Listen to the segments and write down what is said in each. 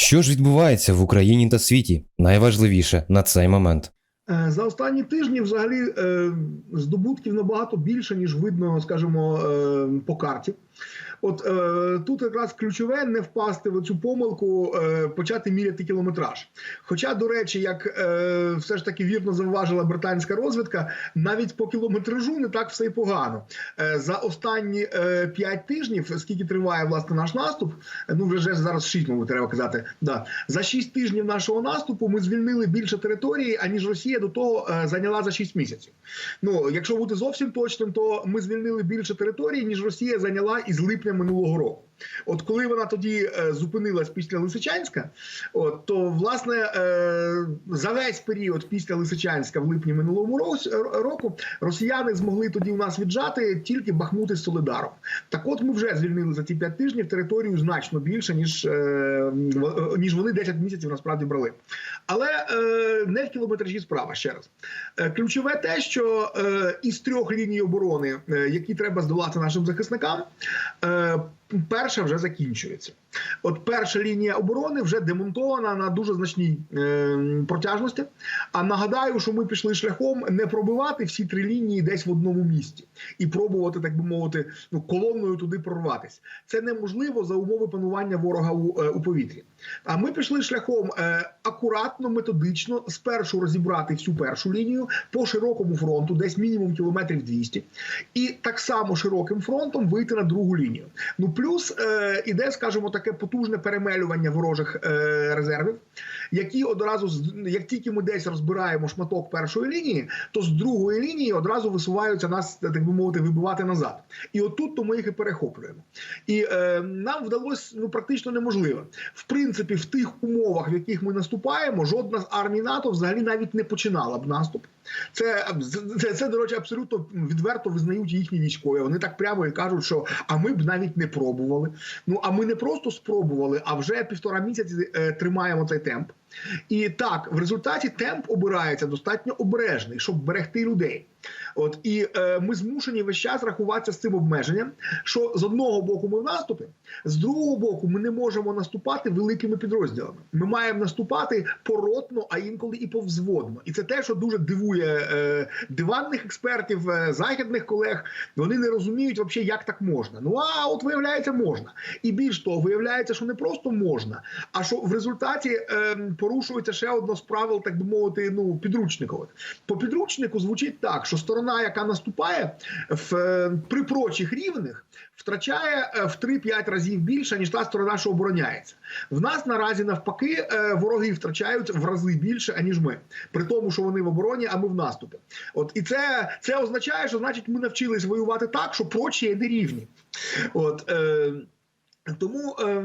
Що ж відбувається в Україні та світі? Найважливіше на цей момент. Е, За останні тижні, взагалі, е, здобутків набагато більше, ніж видно, скажімо, е, по карті. От е, тут якраз ключове не впасти в цю помилку, е, почати міряти кілометраж. Хоча, до речі, як е, все ж таки вірно зауважила британська розвідка, навіть по кілометражу не так все й погано. Е, за останні е, 5 тижнів, скільки триває власне наш наступ, ну вже зараз 6, мабуть, треба казати. Да. За 6 тижнів нашого наступу ми звільнили більше території, аніж Росія до того е, зайняла за 6 місяців. Ну, якщо бути зовсім точним, то ми звільнили більше території, ніж Росія зайняла із липня минулого року. От коли вона тоді е, зупинилась після Лисичанська, от то власне е, за весь період після Лисичанська в липні минулого року, року росіяни змогли тоді у нас віджати тільки Бахмути з Солидаром. Так, от ми вже звільнили за ті 5 тижнів територію значно більше ніж, е, ніж вони 10 місяців насправді брали. Але е, не в кілометражі справа ще раз. Е, Ключове те, що е, із трьох ліній оборони, е, які треба здолати нашим захисникам, е, перша вже закінчується. От перша лінія оборони вже демонтована на дуже значній е, протяжності. А нагадаю, що ми пішли шляхом не пробивати всі три лінії десь в одному місці і пробувати, так би мовити, ну колонною туди прорватися. Це неможливо за умови панування ворога у, е, у повітрі. А ми пішли шляхом е, акуратно, методично, спершу розібрати всю першу лінію по широкому фронту, десь мінімум кілометрів 200, і так само широким фронтом вийти на другу лінію. Ну плюс е, іде, скажімо, таке потужне перемелювання ворожих е, резервів, які одразу як тільки ми десь розбираємо шматок першої лінії, то з другої лінії одразу висуваються нас, так би мовити, вибивати назад. І отут то ми їх і перехоплюємо. І е, нам вдалося ну практично неможливо. В принципі, в тих умовах, в яких ми наступаємо, жодна з армій НАТО взагалі навіть не починала б наступ. Це, це, це, до речі, абсолютно відверто визнають їхні військові. Вони так прямо і кажуть, що а ми б навіть не пробували. Ну а ми не просто спробували, а вже півтора місяці е, тримаємо цей темп. І так, в результаті темп обирається достатньо обережний, щоб берегти людей. От і е, ми змушені весь час рахуватися з цим обмеженням, що з одного боку ми в наступі, з другого боку ми не можемо наступати великими підрозділами. Ми маємо наступати поротно, а інколи і повзводно. І це те, що дуже дивує е, диванних експертів, е, західних колег. Вони не розуміють взагалі, як так можна. Ну а от виявляється, можна. І більш того, виявляється, що не просто можна, а що в результаті е, порушується ще одно з правил, так би мовити, ну підручникових. По підручнику звучить так, що сторона, яка наступає в е, при прочих рівних, втрачає е, в 3-5 разів більше ніж та сторона, що обороняється. В нас наразі навпаки е, вороги втрачають в рази більше аніж ми, при тому, що вони в обороні, а ми в наступі. От і це, це означає, що значить ми навчились воювати так, що прочі є нерівні. От. Е, тому е,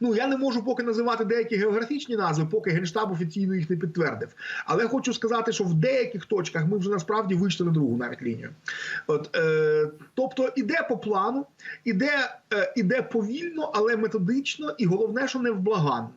ну я не можу поки називати деякі географічні назви, поки генштаб офіційно їх не підтвердив. Але хочу сказати, що в деяких точках ми вже насправді вийшли на другу навіть лінію. От е, тобто іде по плану, іде, е, іде повільно, але методично, і головне, що невблаганно.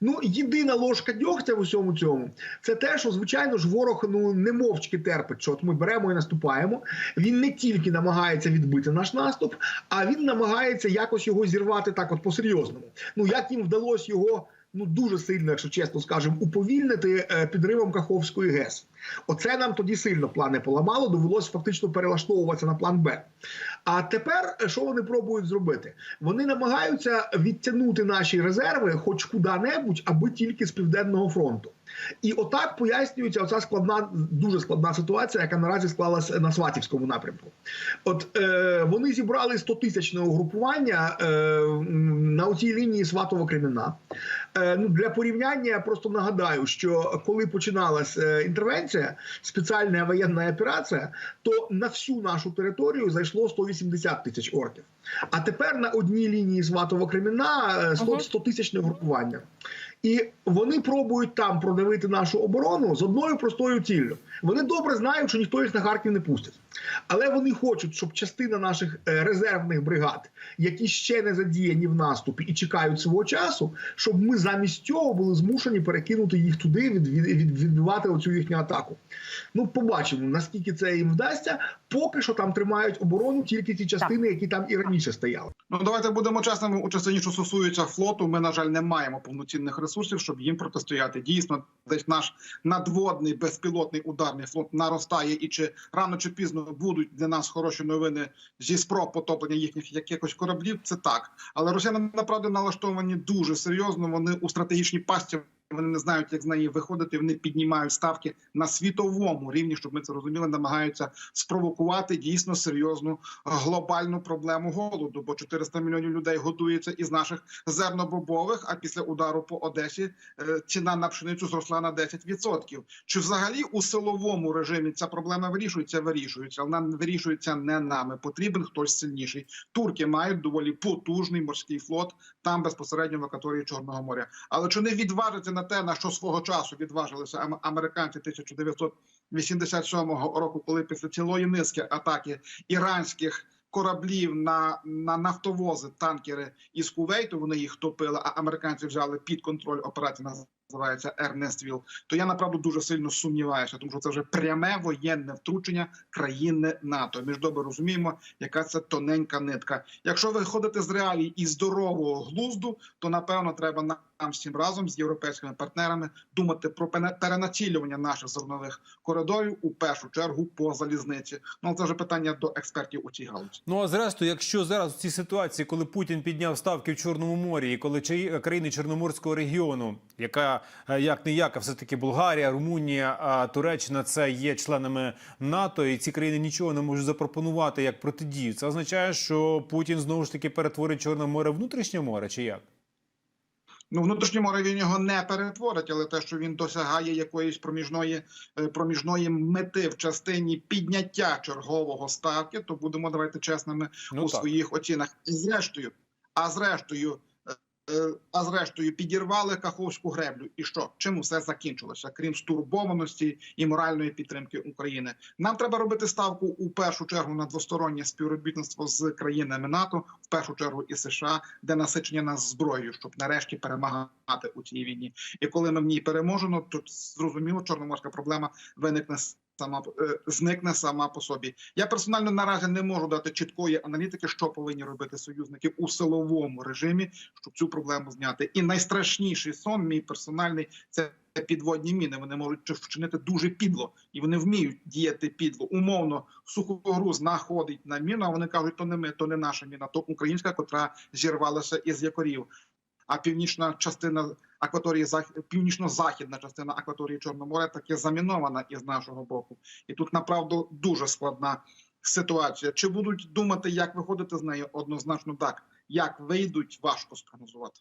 Ну, єдина ложка дьогтя в усьому цьому це те, що звичайно ж ворог ну не мовчки терпить, що от ми беремо і наступаємо. Він не тільки намагається відбити наш наступ, а він намагається якось його зірвати так, от по-серйозному. Ну як їм вдалося його ну дуже сильно, якщо чесно скажемо, уповільнити е, підривом Каховської ГЕС. Оце нам тоді сильно плани поламало. Довелося фактично перелаштовуватися на план Б. А тепер е, що вони пробують зробити? Вони намагаються відтягнути наші резерви, хоч куди-небудь, аби тільки з південного фронту. І отак пояснюється оця складна, дуже складна ситуація, яка наразі склалася на Сватівському напрямку. От е, вони зібрали 100 тисячне угрупування е, на оцій лінії Сватово-Кремінна. Е, ну, для порівняння я просто нагадаю, що коли починалась е, інтервенція, спеціальна воєнна операція, то на всю нашу територію зайшло 180 тисяч орків. А тепер на одній лінії Сватово-Кремінна е, 100, Ага. 100 тисячне угрупування. І вони пробують там продавити нашу оборону з одною простою ціллю. Вони добре знають, що ніхто їх на Харків не пустить. Але вони хочуть, щоб частина наших е, резервних бригад, які ще не задіяні в наступі і чекають свого часу, щоб ми замість цього були змушені перекинути їх туди, від, від, від, відбивати оцю їхню атаку. Ну, побачимо, наскільки це їм вдасться. Поки що там тримають оборону тільки ті частини, які там і раніше стояли. Ну давайте будемо чесними у частині, що стосується флоту. Ми на жаль не маємо повноцінних ресурсів, щоб їм протистояти. Дійсно, десь наш надводний безпілотний ударний флот наростає, і чи рано чи пізно будуть для нас хороші новини зі спроб потоплення їхніх якихось кораблів. Це так, але росіяни направду налаштовані дуже серйозно. Вони у стратегічній пасті. Вони не знають, як з неї виходити. Вони піднімають ставки на світовому рівні, щоб ми це розуміли, намагаються спровокувати дійсно серйозну глобальну проблему голоду. Бо 400 мільйонів людей годується із наших зернобобових. А після удару по Одесі е, ціна на пшеницю зросла на 10%. Чи взагалі у силовому режимі ця проблема вирішується? Вирішується, але вона вирішується не нами. Потрібен хтось сильніший. Турки мають доволі потужний морський флот там безпосередньо в акваторії Чорного моря. Але чи не відважиться на те, на що свого часу відважилися ам- американці 1987 року, коли після цілої низки атаки іранських кораблів на, на нафтовози, танкери із Кувейту, вони їх топили, а американці взяли під контроль операції називається Ернествіл, то я направду дуже сильно сумніваюся, тому що це вже пряме воєнне втручення країни НАТО. Ми ж добре розуміємо, яка це тоненька нитка. Якщо ви ходите з реалій і здорового глузду, то напевно треба нам всім разом з європейськими партнерами думати про перенацілювання наших зернових коридорів у першу чергу по залізниці. Ну це вже питання до експертів у цій галузі. Ну а зрештою, якщо зараз в цій ситуації, коли Путін підняв ставки в Чорному морі, і коли країни Чорноморського регіону, яка як не як, а все таки Болгарія, Румунія, Туреччина це є членами НАТО, і ці країни нічого не можуть запропонувати як протидію. Це означає, що Путін знову ж таки перетворить Чорне море внутрішнє море, чи як? Ну, внутрішньому море він його не перетворить, але те, що він досягає якоїсь проміжної е, проміжної мети в частині підняття чергового ставки, то будемо давайте чесними Ну у так. своїх оцінах. І зрештою, а зрештою, а зрештою, підірвали Каховську греблю. І що? Чим все закінчилося? Крім стурбованості і моральної підтримки України, нам треба робити ставку у першу чергу на двостороннє співробітництво з країнами НАТО, в першу чергу і США, де насичення нас зброєю, щоб нарешті перемагати у цій війні. І коли ми в ній переможемо, то зрозуміло, чорноморська проблема виникне сама е, зникне сама по собі. Я персонально наразі не можу дати чіткої аналітики, що повинні робити союзники у силовому режимі, щоб цю проблему зняти. І найстрашніший сон, мій персональний, це підводні міни. Вони можуть вчинити дуже підло, і вони вміють діяти підло. Умовно, сухогруз знаходить на міну. А вони кажуть, то не ми, то не наша міна, то українська, котра зірвалася із якорів. А північна частина акваторії Зах- північно-західна частина акваторії Чорного моря таки замінована із нашого боку. І тут направду дуже складна ситуація. Чи будуть думати, як виходити з неї? Однозначно так. Як вийдуть, важко спрогнозувати.